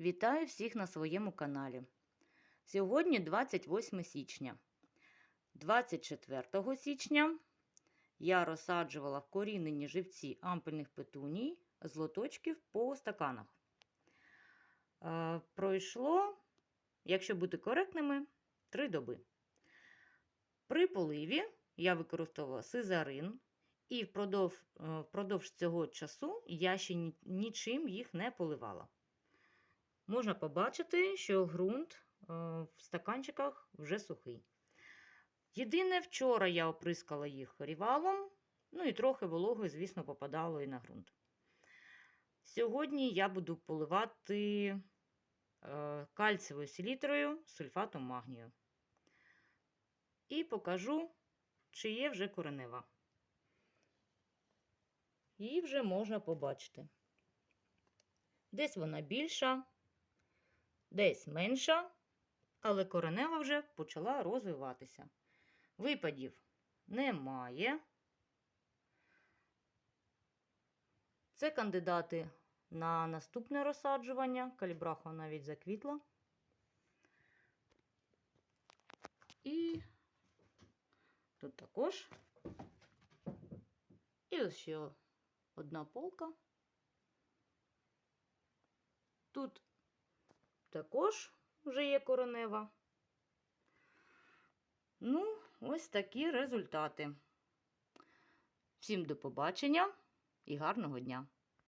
Вітаю всіх на своєму каналі. Сьогодні 28 січня. 24 січня я розсаджувала вкорінені живці ампельних петуній з лоточків по стаканах. Е, пройшло, якщо бути коректними, 3 доби. При поливі я використовувала сизарин, і впродовж, е, впродовж цього часу я ще нічим їх не поливала. Можна побачити, що ґрунт е, в стаканчиках вже сухий. Єдине, вчора я оприскала їх рівалом, ну і трохи вологи, звісно, попадало і на ґрунт. Сьогодні я буду поливати е, кальцієвою селітрою з сульфатом магнію. І покажу, чи є вже коренева. Її вже можна побачити. Десь вона більша, десь менша, але коренева вже почала розвиватися. Випадів немає. Це кандидати на наступне розсаджування. Калібраха навіть заквітла. І тут також. І ось ще одна полка. Тут також вже є коронева. Ну, ось такі результати. Всім до побачення і гарного дня!